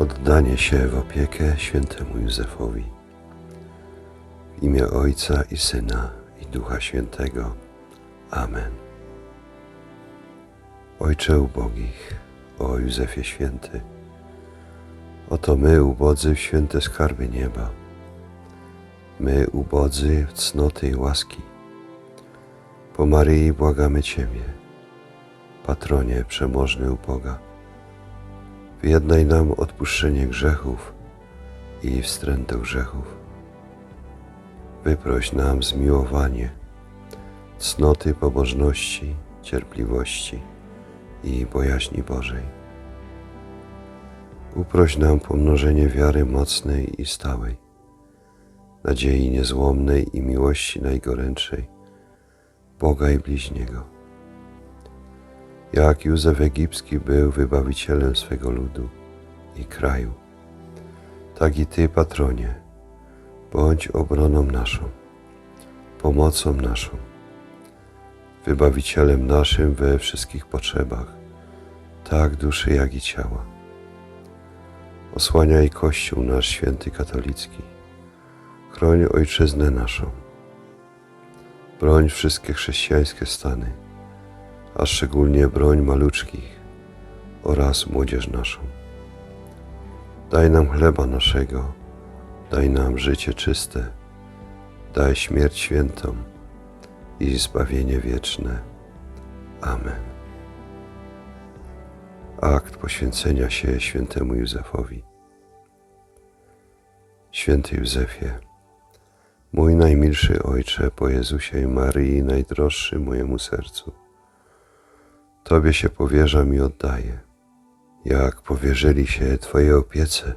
Oddanie się w opiekę świętemu Józefowi. W imię Ojca i Syna i Ducha Świętego. Amen. Ojcze ubogich, o Józefie Święty, oto my ubodzy w święte skarby nieba, my ubodzy w cnoty i łaski, po Maryi błagamy Ciebie, patronie przemożny u Boga. Wyjednaj nam odpuszczenie grzechów i wstręt do grzechów. Wyproś nam zmiłowanie, cnoty pobożności, cierpliwości i bojaźni Bożej. Uproś nam pomnożenie wiary mocnej i stałej, nadziei niezłomnej i miłości najgorętszej, Boga i bliźniego. Jak Józef Egipski był wybawicielem swego ludu i kraju, tak i Ty, patronie, bądź obroną naszą, pomocą naszą, wybawicielem naszym we wszystkich potrzebach, tak duszy jak i ciała. Osłaniaj Kościół nasz święty katolicki, chroń Ojczyznę naszą, broń wszystkie chrześcijańskie stany, a szczególnie broń maluczkich oraz młodzież naszą. Daj nam chleba naszego, daj nam życie czyste, daj śmierć świętą i zbawienie wieczne. Amen. Akt poświęcenia się świętemu Józefowi. Święty Józefie, mój najmilszy Ojcze po Jezusie i Maryi, najdroższy mojemu sercu. Tobie się powierzam i oddaję, jak powierzyli się Twojej opiece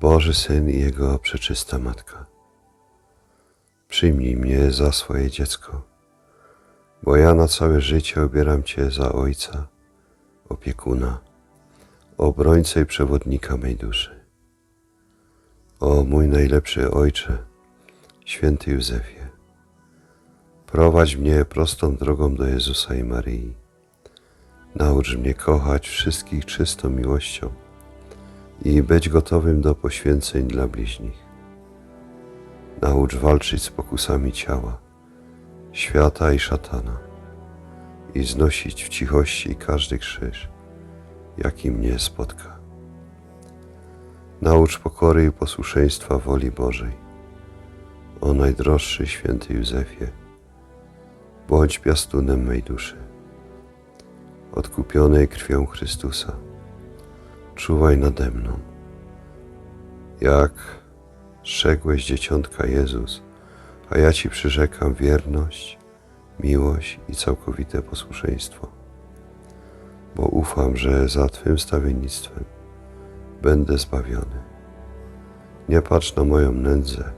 Boży Syn i Jego przeczysta Matka. Przyjmij mnie za swoje dziecko, bo ja na całe życie obieram Cię za Ojca, opiekuna, obrońcę i przewodnika mej duszy. O mój najlepszy Ojcze, święty Józefie, prowadź mnie prostą drogą do Jezusa i Maryi. Naucz mnie kochać wszystkich czystą miłością i być gotowym do poświęceń dla bliźnich. Naucz walczyć z pokusami ciała, świata i szatana i znosić w cichości każdy krzyż, jaki mnie spotka. Naucz pokory i posłuszeństwa woli Bożej. O najdroższy święty Józefie, bądź piastunem mej duszy odkupionej krwią Chrystusa. Czuwaj nade mną. Jak strzegłeś dzieciątka Jezus, a ja Ci przyrzekam wierność, miłość i całkowite posłuszeństwo, bo ufam, że za Twym stawiennictwem będę zbawiony. Nie patrz na moją nędzę,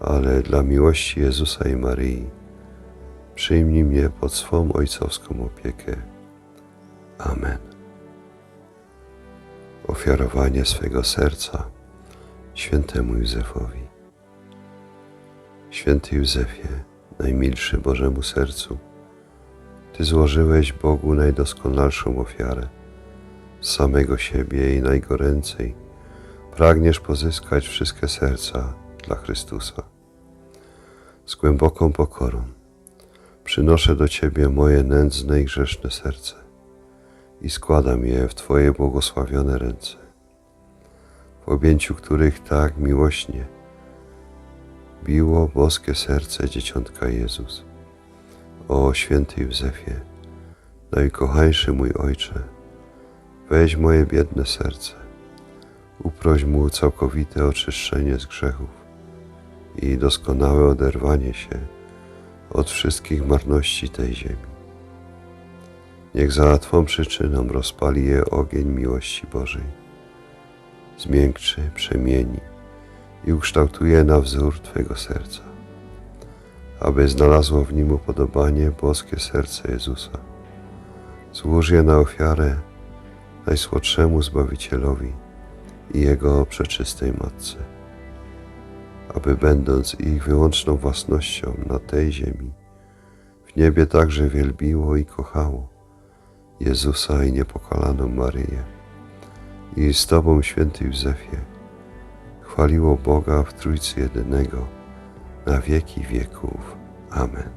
ale dla miłości Jezusa i Maryi przyjmij mnie pod swą ojcowską opiekę. Amen. Ofiarowanie swego serca świętemu Józefowi. Święty Józefie, najmilszy Bożemu sercu, Ty złożyłeś Bogu najdoskonalszą ofiarę, samego siebie i najgoręcej pragniesz pozyskać wszystkie serca dla Chrystusa. Z głęboką pokorą przynoszę do Ciebie moje nędzne i grzeszne serce i składam je w Twoje błogosławione ręce, w objęciu których tak miłośnie biło boskie serce Dzieciątka Jezus. O święty Józefie, najkochańszy mój Ojcze, weź moje biedne serce, uproś mu całkowite oczyszczenie z grzechów i doskonałe oderwanie się od wszystkich marności tej ziemi. Niech za Twą przyczyną rozpali je ogień miłości Bożej. Zmiękczy, przemieni i ukształtuje na wzór Twego serca, aby znalazło w nim upodobanie boskie serce Jezusa. Złóż je na ofiarę najsłodszemu Zbawicielowi i Jego przeczystej Matce, aby będąc ich wyłączną własnością na tej ziemi, w niebie także wielbiło i kochało Jezusa i niepokalaną Maryję, i z Tobą, święty Józefie, chwaliło Boga w Trójcy Jedynego, na wieki wieków. Amen.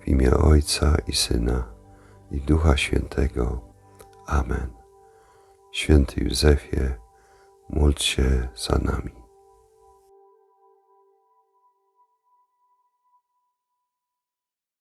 W imię Ojca i Syna i Ducha Świętego. Amen. Święty Józefie, módl się za nami.